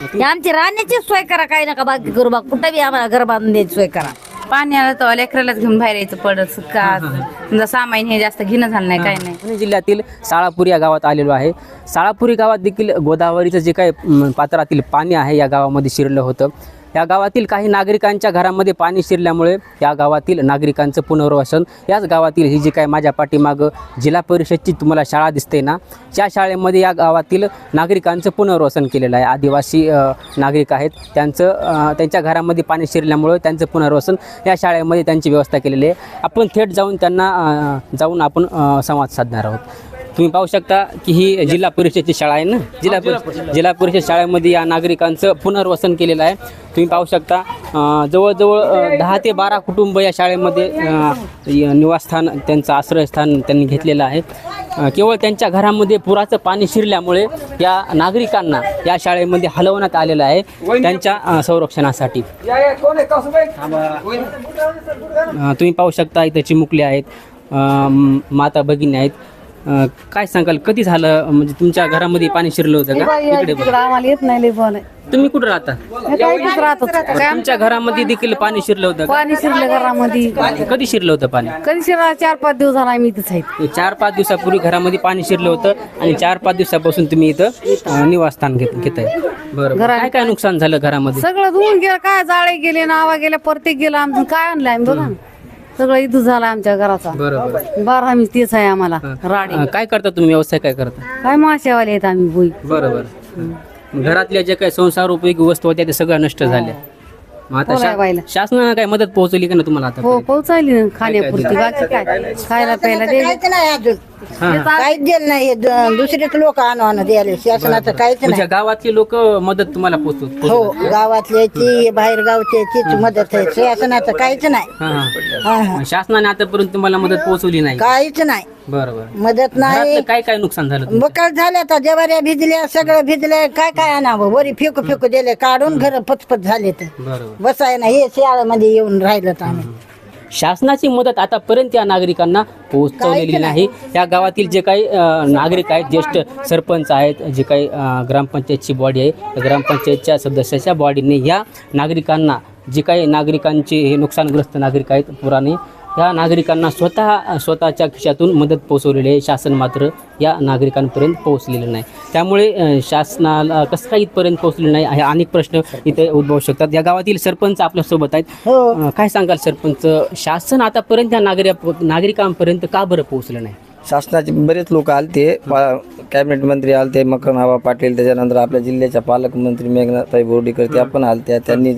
आमची राहण्याची सोय करा काही नका बाकी करू बा कुठं बी आम्हाला घर बांधून द्यायची सोय करा. पाणी आलं तर लेकरालाच घेऊन बाहेर यायचं पडत का समजा सामाईन हे जास्त घेणं झालं नाही काही नाही. पुणे जिल्ह्यातील साळापूर या गावात आलेलो आहे. साळापूर गावात देखील गोदावरीचं जे काही पात्रातील पाणी आहे या गावामध्ये शिरलं होतं. या गावातील काही नागरिकांच्या घरामध्ये पाणी शिरल्यामुळे या गावातील नागरिकांचं पुनर्वसन याच गावातील ही जी काय माझ्या पाठीमागं जिल्हा परिषदची तुम्हाला शाळा दिसते ना त्या शाळेमध्ये या गावातील नागरिकांचं पुनर्वसन केलेलं आहे. आदिवासी नागरिक आहेत. त्यांचं त्यांच्या घरामध्ये पाणी शिरल्यामुळे त्यांचं पुनर्वसन या शाळेमध्ये त्यांची व्यवस्था केलेली आहे. आपण थेट जाऊन त्यांना जाऊन आपण संवाद साधणार आहोत. तुम्ही पाहू शकता की ही जिल्हा परिषदची शाळा आहे ना? जिल्हा परिषद. जिल्हा परिषद शाळेमध्ये या नागरिकांचं पुनर्वसन केलेलं आहे. तुम्ही पाहू शकता जवळजवळ दहा ते बारा कुटुंब या शाळेमध्ये निवासस्थान त्यांचं आश्रयस्थान त्यांनी घेतलेलं आहे. केवळ त्यांच्या घरामध्ये पुराचं पाणी शिरल्यामुळे या नागरिकांना या शाळेमध्ये हलवण्यात आलेलं आहे त्यांच्या संरक्षणासाठी. तुम्ही पाहू शकता इथं चिमुकले आहेत माता भगिनी आहेत. अ, काय सांगाल? कधी झालं म्हणजे तुमच्या घरामध्ये पाणी शिरलं होतं का? इकडे बघा. आम्हाला येत नाही तुम्ही कुठं राहता? काय तुमच्या घरामध्ये देखील पाणी शिरलं होतं का? पाणी शिरलं घरामध्ये. कधी शिरलं होतं पाणी? कधी शिरला? चार पाच दिवस झाला आम्ही इथंच आहेत. हे चार पाच दिवसापूर्वी घरामध्ये पाणी शिरलं होतं आणि चार पाच दिवसापासून तुम्ही इथं अ, निवासस्थान घेत घेताय. बरं बरं. काय काय नुकसान झालं घरामध्ये? सगळं धुवून गेलं. काय जाळे गेले नावा गेले प्रत्येक गेलं आमचं काय आणलं आम्ही बघा ना. सगळं इथं झालं आमच्या घराचा. बरं बरं आम्ही तेच आहे आम्हाला राडे. काय करता तुम्ही? व्यवसाय काय करता? काय माशावाले आहेत आम्ही बोई. बरं बरं घरातल्या ज्या काही संसार उपयोगी वस्तू होत्या त्या सगळ्या नष्ट झाल्या. मग आता पोराय शा- बाईला. शासनानं काय मदत पोहोचवली का ना तुम्हाला आता हो पोचायली ना खाण्यापुरती. बाकी काय? खायला प्यायला दे काहीच नाही अजून? काहीच दिलं नाही हे द- दुसरेच लोक आणू आणू द्यायला. शासनाचं काहीच तुमच्या नाही. गावातले लोक मदत तुम्हाला पोहोचवत हो गावातल्याची बाहेर गावच्याचीच मदत आहे. शासनाचं काहीच नाही. हा, हा. हा, हा. मग शासनाने आतापर्यंत तुम्हाला मदत पोहोचवली नाही. काहीच नाही. बरं बरं. मदत नाही. घरातलं काय काय नुकसान झालं तुमचं? बकाल झाल्या तर जवाऱ्या भिजल्या सगळं भिजलं काय काय आणावं? वरी फेकू फेकू दिले. काढून घर पचपच झाले तर बरं बरं. बसाय ना हे शाळेमध्ये येऊन राहिलं तर आम्ही शासनाची मदत आतापर्यंत या नागरिकांना पोहोचवलेली नाही. या गावातील जे काही नागरिक आहेत ज्येष्ठ सरपंच आहेत जे काही ग्रामपंचायतची बॉडी आहे ग्रामपंचायतच्या सदस्याच्या बॉडीने या नागरिकांना जे काही नागरिकांचे हे नुकसानग्रस्त नागरिक आहेत पुराने या नागरिकांना स्वतः स्वतःच्या खिशातून मदत पोहोचवलेली आहे. शासन मात्र या नागरिकांपर्यंत पोहोचलेलं नाही. त्यामुळे शासनाला कसं काय इथपर्यंत पोहोचलेलं नाही? हे अनेक प्रश्न इथे उद्भवू शकतात. या गावातील सरपंच आपल्यासोबत आहेत. हो. काय सांगाल सरपंच? शासन आतापर्यंत या नागरिक नागरिकांपर्यंत का बरं पोहोचलं नाही? शासनाचे बरेच लोक आलते. कॅबिनेट मंत्री आलते मकरनाबा पाटील त्याच्यानंतर आपल्या जिल्ह्याच्या पालकमंत्री मेघनाताई बोर्डीकर त्या पण आलत्या त्यांनी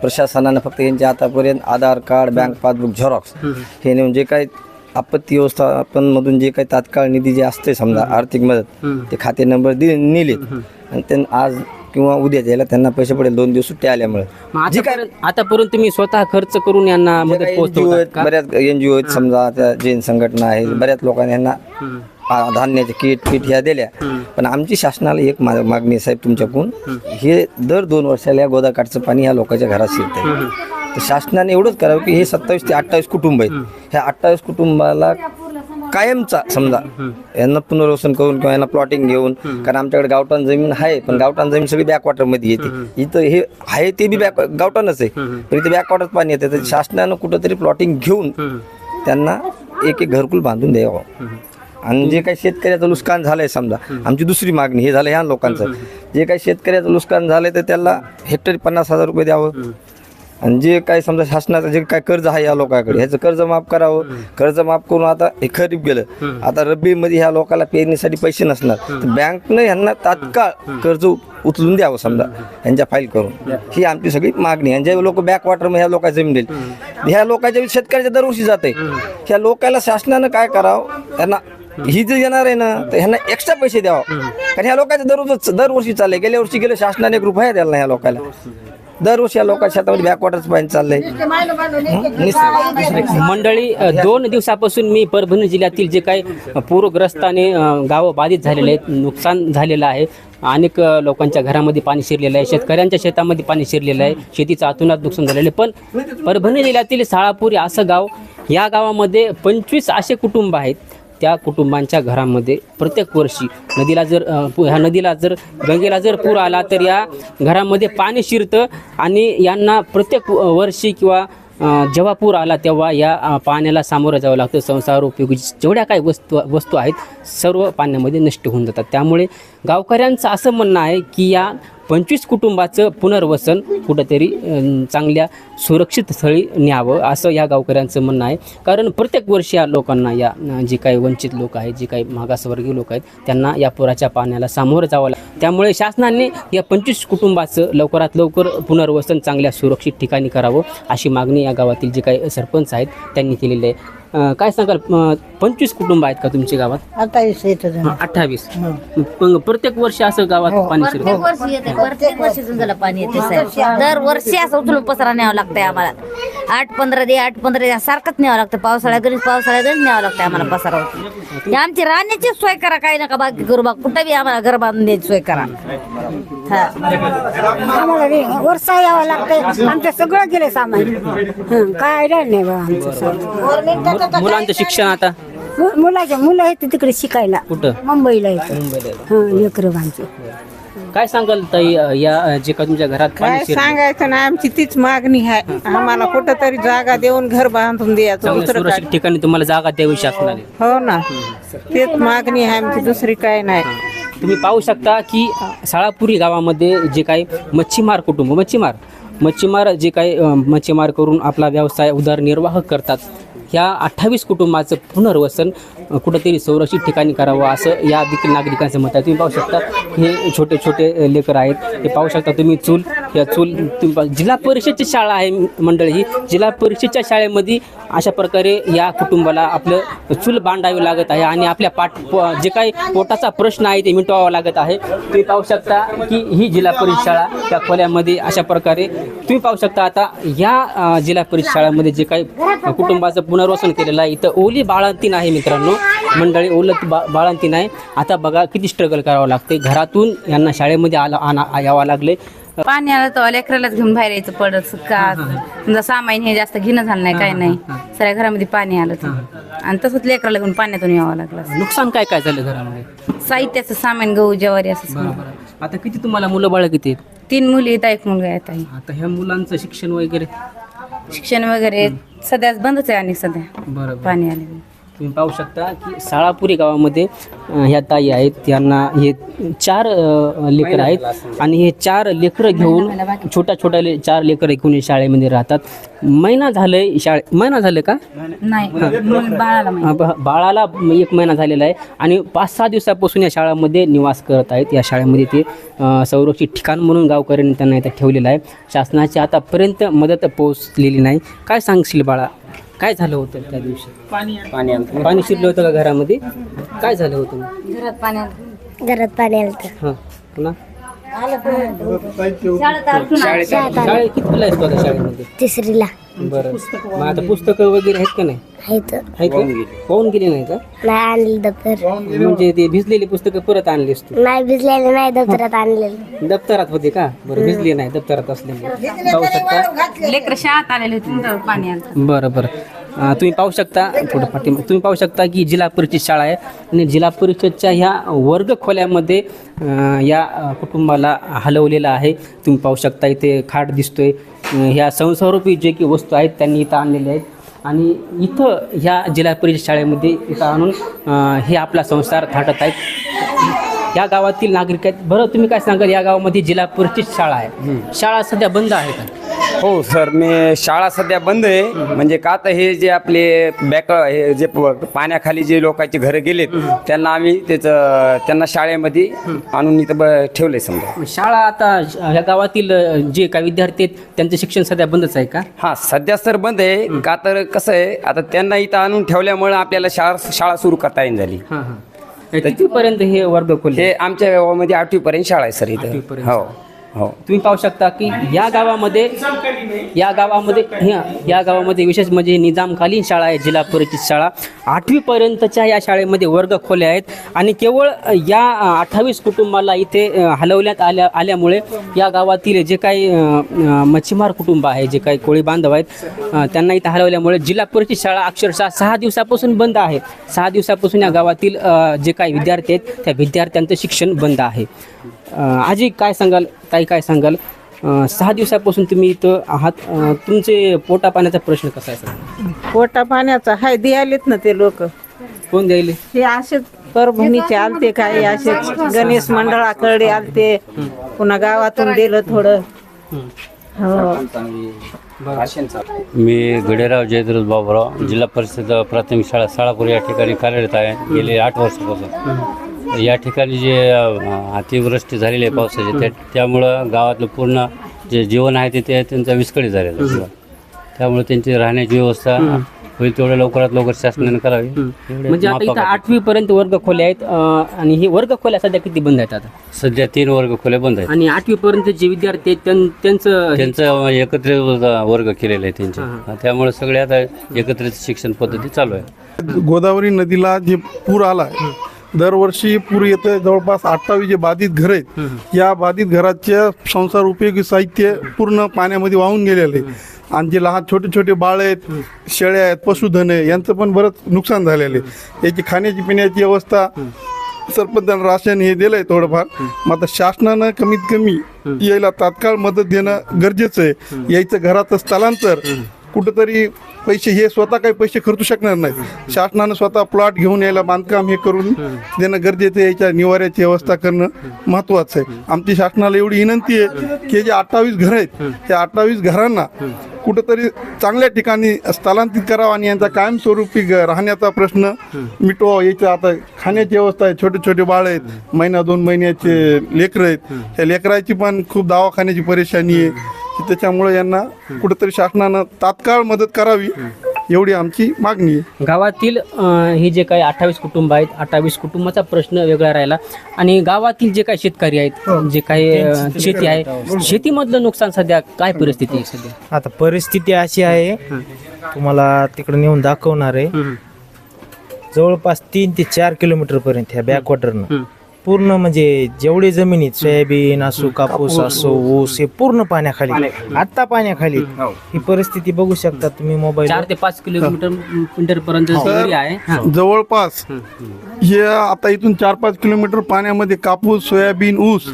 प्रशासनानं फक्त यांचे आतापर्यंत Aadhaar card bank passbook xerox हे नेऊन जे काही आपत्ती व्यवस्थापनमधून जे काही तात्काळ निधी जे असते समजा आर्थिक मदत ते खाते नंबर दिले नेलेत. आणि त्यांना आज किंवा उद्या द्यायला त्यांना पैसे पडेल दोन दिवस सुट्टी आल्यामुळे. आतापर्यंत आतापर्यंत तुम्ही स्वतः खर्च करून यांना मदत बऱ्याच एनजीओ आहेत समजा त्या जैन संघटना आहे बऱ्याच लोकांनी यांना आ- धान्याचे किट किट ह्या दिल्या. पण आमची शासनाला एक मा- मागणी आहे साहेब तुमच्याकडून. हे दर दोन वर्षाला या गोदाकाठचं पाणी ह्या लोकांच्या घरात शिरतंय. तर शासनाने एवढंच करावं की हे सत्तावीस ते अठ्ठावीस कुटुंब आहेत. ह्या अठ्ठावीस कुटुंबाला कायमचा समजा यांना पुनर्वसन करून किंवा यांना प्लॉटिंग घेऊन कारण आमच्याकडे गावठाण जमीन आहे पण गावठाण जमीन सगळी बॅकवॉटरमध्ये येते इथं हे आहे ते बी बॅक गावठाणच आहे. पण इथे बॅकवॉटर पाणी येते. तर शासनानं कुठंतरी प्लॉटिंग घेऊन त्यांना एक एक घरकुल बांधून द्यावं. आणि जे काही शेतकऱ्याचं नुकसान झालंय समजा आमची दुसरी मागणी हे झालं ह्या लोकांचं. जे काही शेतकऱ्याचं नुकसान झालंय तर त्याला हेक्टरी पन्नास हजार रुपये द्यावं. आणि जे काही समजा शासनाचं जे काय कर्ज आहे या लोकांकडे ह्याचं कर्ज माफ करावं. कर्ज माफ करून आता हे खरीप गेलं. आता रब्बीमध्ये ह्या लोकांना पेरणीसाठी पैसे नसणार. तर बँकनं यांना तात्काळ कर्ज उचलून द्यावं समजा यांच्या फाईल करून. ही आमची सगळी मागणी. आणि जे लोक बॅक वॉटर ह्या लोकांना जमीन देईल ह्या लोकांच्या शेतकऱ्याच्या दरवर्षी जाते ह्या लोकांना शासनानं काय करावं? त्यांना ही जर येणार आहे ना तर ह्यांना एक्स्ट्रा पैसे द्यावं. कारण ह्या लोकांचं दररोज दरवर्षी चाललंय. गेल्या वर्षी गेलं शासनाने एक रुपया द्यायला नाही ह्या लोकांना दरवर्षी या लोकांच्या शेतामध्ये बॅकवॉटरच पाणी चाललंय. मंडळी अ, दोन दिवसापासून मी परभणी जिल्ह्यातील जे काही पूरग्रस्ताने अ, गावं बाधित झालेले आहेत नुकसान झालेलं आहे. अनेक अ, लोकांच्या घरामध्ये पाणी शिरलेलं आहे शेतकऱ्यांच्या शेतामध्ये पाणी शिरलेलं आहे शेतीचं अतोनात नुकसान झालेलं आहे. पण परभणी जिल्ह्यातील साळापूर हे असं गाव या गावामध्ये पंचवीस असे कुटुंब आहेत. त्या कुटुंबांच्या घरामध्ये प्रत्येक वर्षी नदीला जर ह्या नदीला जर गंगेला जर पूर आला तर या घरामध्ये पाणी शिरतं आणि यांना प्रत्येक वर्षी किंवा जेव्हा पूर आला तेव्हा या पाण्याला सामोरं जावं लागतं. संसार उपयोगी जेवढ्या काही वस्तू वस्तू आहेत सर्व पाण्यामध्ये नष्ट होऊन जातात. त्यामुळे गावकऱ्यांचं असं म्हणणं आहे की या पंचवीस कुटुंबाचं पुनर्वसन कुठंतरी चांगल्या सुरक्षित स्थळी न्यावं असं या गावकऱ्यांचं म्हणणं आहे. कारण प्रत्येक वर्षी या लोकांना या जे काही वंचित लोक आहेत जे काही मागासवर्गीय लोक आहेत त्यांना या पुराच्या पाण्याला सामोरं जावं लागतं. त्यामुळे शासनाने या पंचवीस कुटुंबाचं लवकरात लवकर पुनर्वसन चांगल्या सुरक्षित ठिकाणी करावं अशी मागणी या गावातील जे काही सरपंच आहेत त्यांनी केलेली आहे. अ, काय सांगाल अ, पंचवीस कुटुंब आहेत का तुमच्या गावात? आता येतं जण. अठ्ठावीस. मग प्रत्येक वर्षी असं गावात पाणी शिरतं? प्रत्येक वर्षी येते प्रत्येक वर्षी झुंजाला पाणी येते साहेब. दर वर्षी असं उचलून पसरा न्यावं लागतंय आम्हाला. आठ पंधरा दे आठ पंधरा दे सारखंच न्यावं लागतं. पावसाळ्यात गणेश न्यावं लागतं आम्हाला पसारा हे आमची राहण्याची सोय करा काही नका बाकी करू बा कुठं बी आम्हाला घर बांधून द्यायची सोय करा. हा. आम्हाला वर्षा यावं लागतंय. आमचं सगळं गेलं सामान. हं, काय राहिलं नाही बा आमचं मुलांचं शिक्षण आता? मु- मुलाच्या मुलं आहेत तिकडे शिकायला. कुठं? मुंबईला येतं मुंबईला हं लेकरं आमचे काय सांगाल ताई अ, या अ, जे का तुमच्या घरात काय शिरलं सांगायचं ना आमची तीच मागणी आहे. आम्हाला कुठं तरी जागा देऊन घर बांधून द्यायचं चांगल्या दुसरं काय. सुरक्षित ठिकाणी तुम्हाला जागा द्यावी शासनाने. हो ना. तेच मागणी आहे आमची दुसरी काय नाही. तुम्ही पाहू शकता की अ, साळापुरी गावामध्ये जे काही मच्छीमार कुटुंब मच्छीमार मच्छीमार जे काही अ, मच्छीमार करून आपला व्यवसाय उदरनिर्वाह करतात ह्या अठ्ठावीस कुटुंबाचं पुनर्वसन कुठंतरी संरक्षित ठिकाणी करावं असं या देखील नागरिकांचं मत आहे. तुम्ही पाहू शकता हे छोटे छोटे लेकर आहेत. हे पाहू शकता तुम्ही चूल. या चूल तुम्ही पाहू- जिल्हा परिषदची शाळा आहे मंडळी ही. जिल्हा परिषदच्या शाळेमध्ये अशा प्रकारे या कुटुंबाला आपलं चूल बांधावी लागत आहे आणि आपल्या पाठ जे काही पोटाचा प्रश्न आहे ते मिटवावा लागत आहे. तुम्ही पाहू शकता की ही जिल्हा परिषद शाळा त्या खोल्यामध्ये अशा प्रकारे तुम्ही पाहू शकता आता या जिल्हा परिषद शाळामध्ये जे काही कुटुंबाचं पुनर्वसन केलेलं आहे इथं ओली बाळंतीन आहे मित्रांनो. मंडळी ओलं बा बाळंतीन आहे आता बघा किती स्ट्रगल करावं लागते. घरातून यांना शाळेमध्ये आला आणा यावं लागले. पाणी आलं तर लेकरालाच घेऊन बाहेर यायचं पडत का समजा सामाईन हे जास्त घेणं झालं नाही काय नाही. सगळ्या घरामध्ये पाणी आलं तर. आणि तसंच लेकराला घेऊन पाण्यातून यावं लागलं. नुकसान काय काय झालं घरामध्ये? साहित्याचं सामान गहू ज्वारी असं. बरोबर आता किती तुम्हाला मुलं बाळ किती आहेत? तीन मुली येत एक मुलगा येत आहे आता ह्या मुलांचं शिक्षण वगैरे? शिक्षण वगैरे सध्याच बंदच आहे आणि सध्या. बरोबर. पाणी आले तुम्ही पाहू शकता की साळापुरी गावामध्ये ह्या ताई आहेत. त्यांना हे चार लेकरं आहेत आणि हे चार लेकरं घेऊन छोट्या छोट्या ले- चार लेकरं घेऊन हे शाळेमध्ये राहतात. महिना झालंय शाळे महिना झालं का? नाही बाळाला एक महिना झालेला आहे आणि पाच सहा दिवसापासून या शाळेमध्ये निवास करत आहेत. या शाळेमध्ये ते संरक्षित ठिकाण म्हणून गावकऱ्यांनी त्यांना इथं ठेवलेलं आहे. शासनाची आतापर्यंत मदत पोहोचलेली नाही. काय सांगशील बाळा? काय झालं होतं त्या दिवशी? पाणी पाणी शिरलं होतं का घरामध्ये? काय झालं होतं? घरात पाणी आलं. घरात पाणी आलं तर हां. पुन्हा? शाळेत शाळेत कितीला आहेस तू आता शाळेमध्ये? तिसरीला. बरं. मग आता पुस्तकं वगैरे आहेत का नाही? आहेत. आहेत का? पाहून गेली. नाही का? नाही आणलेलं दप्तर. म्हणजे ते भिजलेली पुस्तकं परत आणलीस तू. नाही भिजलेलं नाही दप्तरात आणलेलं. दप्तरात होते का? बरं भिजली नाही. दप्तरात असल्यामुळे पाहू शकता. लेकरं शाळेत आलेले होते तेव्हा पाणी आलं बरं बरं. तुम्ही पाहू शकता थोडं पाठी तुम्ही पाहू शकता की जिल्हा परिषद शाळा आहे आणि जिल्हा परिषदच्या ह्या वर्ग खोल्यामध्ये या कुटुंबाला हलवलेलं आहे. तुम्ही पाहू शकता इथे खाट दिसतोय. ह्या संसारूपी जे की वस्तू आहेत त्यांनी इथं आणलेल्या आहेत. आणि इथं ह्या जिल्हा परिषद शाळेमध्ये इथं आणून हे आपला संसार थाटत आहेत. या गावातील नागरिक आहेत. बरं तुम्ही काय सांगाल? या गावामध्ये जिल्हा परिषद शाळा आहे. शाळा सध्या बंद आहे का? हो सर मी शाळा सध्या बंद आहे. म्हणजे का तर हे जे आपले बॅक हे जे प- पाण्याखाली जे लोकांचे घरं गेलेत त्यांना आम्ही त्याचं त्यांना शाळेमध्ये आणून इथं ब ठेवले समजा. शाळा आता ह्या गावातील अ, जे काही विद्यार्थी आहेत त्यांचं शिक्षण सध्या बंदच आहे का? हां सध्या सर बंद आहे. का तर कसं आहे आता त्यांना इथं आणून ठेवल्यामुळे आपल्याला शाळा शाळा सुरू करता येईल झाली. हां हां. कितीपर्यंत हे वर्ग खोले हे आमच्या गावामध्ये आठवीपर्यंत शाळा आहे सर इथं. आठवीपर्यंत. हो. हो. तुम्ही पाहू शकता की या गावामध्ये या गावामध्ये ह्या या गावामध्ये विशेष म्हणजे निजामकालीन शाळा आहे जिल्हा परिषद शाळा. आठवीपर्यंतच्या या शाळेमध्ये वर्ग खोल्या आहेत आणि केवळ या अठ्ठावीस कुटुंबाला इथे हलवण्यात आल्या आल्यामुळे या गावातील जे काही मच्छीमार कुटुंब आहे जे काही कोळी बांधव आहेत त्यांना इथं हलवल्यामुळे जिल्हा परिषद शाळा अक्षरशः सहा दिवसापासून बंद आहे. सहा दिवसापासून या गावातील जे काही विद्यार्थी आहेत त्या विद्यार्थ्यांचं शिक्षण बंद आहे. आजी काय सांगाल? ताई काय सांगाल? सहा दिवसापासून तुम्ही इथं आहात. तुमचे पोटा पाण्याचा प्रश्न कसा आहे सर? पोटा पाण्याचा? हाय द्यायलेत ना ते लोक. कोण द्यायले? हे असेच परभणीचे आलते काही असेच गणेश मंडळाकडे आलते. पुन्हा गावातून दिलं थोडं. हो. मी गडेराव जयद्रथ बाबूराव जिल्हा परिषद प्राथमिक शाळा साळापूर या ठिकाणी कार्यरत आहे. गेले आठ वर्षापासून. या ठिकाणी जे अतिवृष्टी झालेली आहे पावसाची त्या त्यामुळं गावातलं पूर्ण जे जीवन आहे ते ते त्यांचं विस्कळीत झालेलं आहे. त्यामुळे त्यांची राहण्याची व्यवस्था होईल तेवढ्या लवकरात लवकर शासनाने करावी. म्हणजे आता इथं. आठवी पर्यंत वर्ग खोल्या आहेत अ, आणि हे वर्ग खोल्या सध्या किती बंद आहेत आता? सध्या तीन वर्ग खोल्या बंद आहेत. आणि आठवी पर्यंत जे विद्यार्थी आहेत त्यां- त्यांचं त्यांचं एकत्रित वर्ग केलेले आहे त्यांचे. त्यामुळे सगळे आता एकत्रित शिक्षण पद्धती चालू आहे. गोदावरी नदीला जे पूर आला दरवर्षी पूर येतं जवळपास अठ्ठावीस जे बाधित घर आहेत या बाधित घराच्या संसार उपयोगी साहित्य पूर्ण पाण्यामध्ये वाहून गेलेलं आहे. आणि जे लहान छोटे छोटे बाळ आहेत शेळ्या आहेत पशुधन आहे यांचं पण बरंच नुकसान झालेलं आहे. याची खाण्याची पिण्याची व्यवस्था सरपंचानं राशन हे दिलंय थोडंफार. मग आता शासनानं कमीत कमी यायला तात्काळ मदत देणं गरजेचं आहे. यायचं घराचं स्थलांतर. कुठंतरी पैसे हे स्वतः काही पैसे खर्चू शकणार नाही शासनानं स्वतः प्लॉट घेऊन यायला बांधकाम हे करून देणं गरजेचं आहे याच्या निवाऱ्याची व्यवस्था करणं महत्त्वाचं आहे. आमची शासनाला एवढी विनंती आहे की जे अठ्ठावीस घरं आहेत त्या अठ्ठावीस घरांना कुठंतरी चांगल्या ठिकाणी स्थलांतरित करावं आणि यांचा कायमस्वरूपी ग- राहण्याचा प्रश्न मिटवावा. याच्या आता खाण्याची व्यवस्था आहे छोटे छोटे बाळ आहेत महिना दोन महिन्याचे लेकरं आहेत. त्या लेकराची पण खूप दवाखान्याची परेशानी आहे. की त्याच्यामुळे यांना कुठंतरी शासनानं तात्काळ मदत करावी एवढी आमची मागणी आहे. गावातील अ, हे जे काही अठ्ठावीस कुटुंब आहेत अठ्ठावीस कुटुंबाचा प्रश्न वेगळा राहिला. आणि गावातील जे काही शेतकरी आहेत जे काही अ, शेती आहे शेतीमधलं नुकसान सध्या काय परिस्थिती आहे सध्या? आता परिस्थिती अशी आहे तुम्हाला तिकडे नेऊन दाखवणार आहे. जवळपास तीन ते चार किलोमीटर पर्यंत ह्या बॅकवॉटरनं. पूर्ण म्हणजे जेवढे जमिनीत सोयाबीन असो कापूस असो ऊस हे पूर्ण पाण्याखाली. आत्ता पाण्याखाली. ही. परिस्थिती बघू शकता तुम्ही मोबाईल चार ते पाच किलोमीटर मीटर पर्यंत आहे हा. जवळपास हे आता इथून चार पाच किलोमीटर पाण्यामध्ये कापूस सोयाबीन ऊस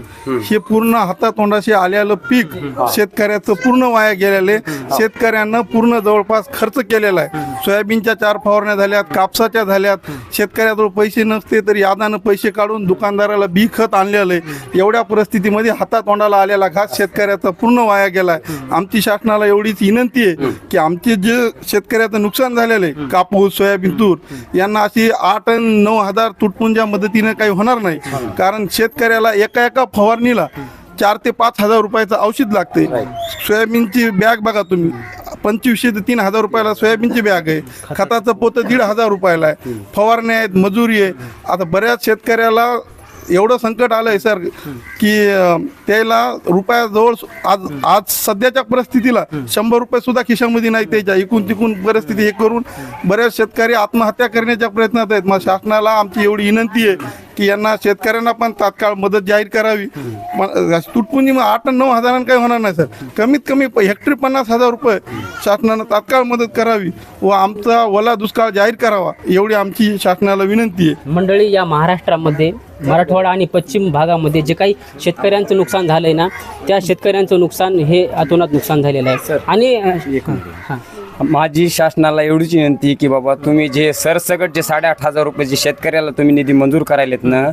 हे पूर्ण हातातोंडाशी आलेलं पीक शेतकऱ्याचं पूर्ण वाया गेलेलं आहे. शेतकऱ्यांना पूर्ण जवळपास खर्च केलेला आहे. सोयाबीनच्या चार फवारण्या झाल्यात कापसाच्या झाल्यात. शेतकऱ्याजवळ पैसे नसते तर यादानं पैसे काढून दुकानदाराला बी खत आणलेलं आहे. एवढ्या परिस्थितीमध्ये हातातोंडाला आलेला घास शेतकऱ्याचा पूर्ण वाया गेलाय. आमची शासनाला एवढीच विनंती आहे की आमचे जे शेतकऱ्याचं नुकसान झालेलं आहे कापूस सोयाबीन तूर यांना अशी आठ आणि नऊ हजार तुटपुंच्या मदतीने काही होणार नाही. कारण शेतकऱ्याला एका एका फवारणीला चार ते पाच हजार रुपयाचं औषध लागते सोयाबीनची बॅग बघा तुम्ही. पंचवीसशे ते तीन हजार रुपयाला सोयाबीनची बॅग आहे. खताचं पोतं दीड हजार रुपयाला आहे. फवारण्या आहेत मजुरी आहे. आता बऱ्याच शेतकऱ्याला एवढं संकट आलं आहे सर की त्याला रुपयाजवळ आज आज सध्याच्या परिस्थितीला शंभर रुपये सुद्धा खिशामध्ये नाही त्याच्या. इकून तिकून परिस्थिती हे करून बऱ्याच शेतकरी आत्महत्या करण्याच्या प्रयत्नात आहेत. मग शासनाला आमची एवढी विनंती आहे की यांना शेतकऱ्यांना पण तात्काळ मदत जाहीर करावी. तुटपुंजी मग आठ आणि नऊ हजारांना काही होणार नाही सर. कमीत कमी प- हेक्टरी पन्नास हजार रुपये शासनानं तात्काळ मदत करावी व आमचा ओला दुष्काळ जाहीर करावा एवढी आमची शासनाला विनंती आहे. मंडळी या महाराष्ट्रामध्ये मराठवाडा आणि पश्चिम भागामध्ये जे काही शेतकऱ्यांचं नुकसान झालंय ना त्या शेतकऱ्यांचं नुकसान हे अतोनात नुकसान झालेलं आहे. आणि अ, हा. माझी शासनाला एवढीच विनंती की बाबा तुम्ही जे सरसकट जे साडेआठ हजार रुपये जे शेतकऱ्याला तुम्ही निधी मंजूर करायलेत ना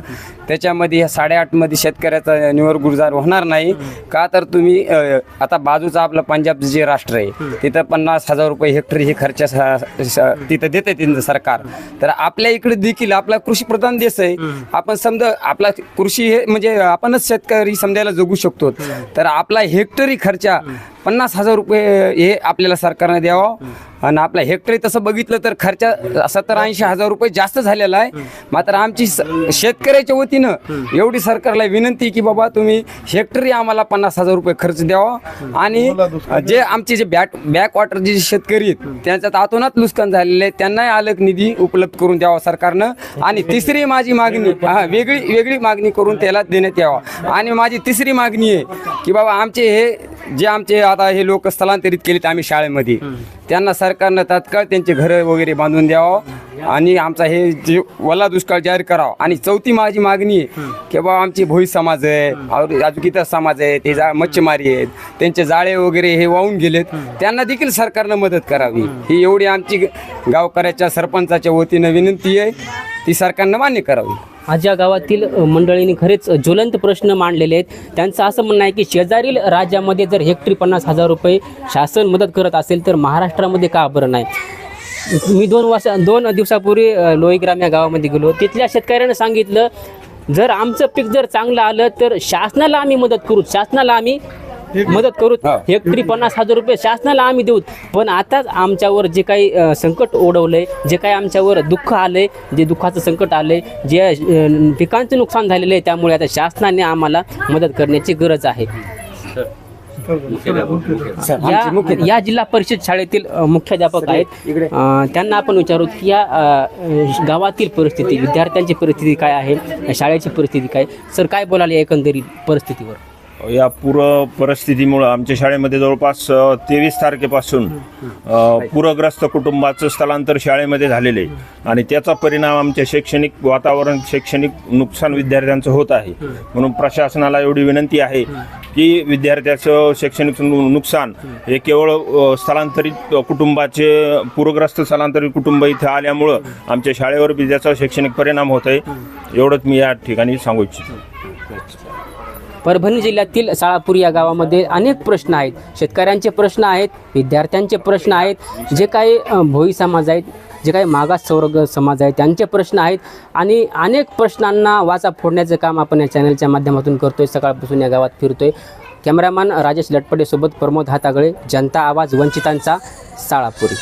त्याच्यामध्ये ह्या साडेआठमध्ये शेतकऱ्याचा निवडगुरजार होणार नाही. का तर तुम्ही अ, आता बाजूचं आपलं पंजाब जे राष्ट्र आहे तिथं पन्नास हजार रुपये हेक्टर हे खर्च स- स- तिथं देते तिथं सरकार. तर आपल्या इकडे देखील आपला कृषी प्रधान देश आहे. आपण समजा आपला कृषी हे म्हणजे आपणच शेतकरी समजायला जगू शकतो. तर आपला हेक्टरी खर्चा पन्नास हजार रुपये हे आपल्याला सरकारने द्यावं. आणि आपल्या हेक्टरी तसं बघितलं तर खर्च सत्तर ऐंशी हजार रुपये जास्त झालेला आहे. मात्र आमची शेतकऱ्याच्या वतीनं एवढी सरकारला विनंती की बाबा तुम्ही हेक्टरी आम्हाला पन्नास हजार रुपये खर्च द्यावा. आणि जे आमचे जे बॅक बॅक वॉटरचे जे शेतकरी आहेत त्यांच्यात आतोनात नुकसान झालेले आहे. त्यांनाही आलक निधी उपलब्ध करून द्यावा सरकारनं. आणि तिसरी माझी मागणी हा वेगळी वेगळी मागणी करून त्याला देण्यात यावा. आणि माझी तिसरी मागणी आहे की बाबा आमचे हे जे आमचे आता हे लोक स्थलांतरित केलेत आम्ही शाळेमध्ये त्यांना सरकारनं तात्काळ त्यांचे घरं वगैरे बांधून द्यावं आणि आमचा हे जे वला दुष्काळ जाहीर करावा. आणि चौथी माझी मागणी आहे की बाबा आमची भोई समाज आहे और अजून इतर समाज आहे ते जा मच्छीमारी आहेत त्यांचे जाळे वगैरे हे वाहून गेलेत. त्यांना देखील सरकारनं मदत करावी. ही एवढी आमची गावकऱ्याच्या सरपंचाच्या वतीनं विनंती आहे ती सरकारनं मान्य करावी. आज या गावातील मंडळींनी खरेच ज्वलंत प्रश्न मांडलेले आहेत. त्यांचं असं म्हणणं आहे की शेजारील राज्यामध्ये जर हेक्टरी पन्नास हजार रुपये शासन मदत करत असेल तर महाराष्ट्रामध्ये का बरं नाही? मी दोन वर्ष दोन दिवसापूर्वी लोईग्राम या गावामध्ये गेलो. तिथल्या शेतकऱ्यानं सांगितलं जर आमचं पीक जर चांगलं आलं तर शासनाला आम्ही मदत करू. शासनाला आम्ही मदत करू. हेक्टरी पन्नास हजार रुपये शासनाला आम्ही देऊ. पण आताच आमच्यावर जे काही संकट ओढवलंय जे काही आमच्यावर दुःख आलंय जे दुःखाचं संकट आलंय जे पिकांचं नुकसान झालेलं आहे त्यामुळे आता शासनाने आम्हाला मदत करण्याची गरज आहे. या या जिल्हा परिषद शाळेतील मुख्याध्यापक आहेत. त्यांना आपण विचारू की या गावातील परिस्थिती विद्यार्थ्यांची परिस्थिती काय आहे शाळेची परिस्थिती काय? सर काय बोलाले एकंदरीत परिस्थितीवर? या पूर परिस्थितीमुळं आमच्या शाळेमध्ये जवळपास तेवीस तारखेपासून पूरग्रस्त कुटुंबाचं स्थलांतर शाळेमध्ये झालेलं आहे. आणि त्याचा परिणाम आमच्या शैक्षणिक वातावरण शैक्षणिक नुकसान विद्यार्थ्यांचं होत आहे. म्हणून प्रशासनाला एवढी विनंती आहे की विद्यार्थ्याचं शैक्षणिक नुकसान हे केवळ स्थलांतरित कुटुंबाचे पूरग्रस्त स्थलांतरित कुटुंब इथं आल्यामुळं आमच्या शाळेवर बी त्याचा शैक्षणिक परिणाम होत आहे. एवढंच मी या ठिकाणी सांगू इच्छितो. परभणी जिल्ह्यातील साळापूर या गावामध्ये अनेक प्रश्न आहेत. शेतकऱ्यांचे प्रश्न आहेत विद्यार्थ्यांचे प्रश्न आहेत जे काही भोई समाज आहेत जे काही मागास सवर्ग समाज आहे त्यांचे प्रश्न आहेत आणि अनेक प्रश्नांना वाचा फोडण्याचं काम आपण या चॅनलच्या माध्यमातून करतो आहे सकाळपासून या गावात फिरतो आहे कॅमेरामॅन राजेश लटपटेसोबत प्रमोद हातागळे जनता आवाज वंचितांचा साळापुरी.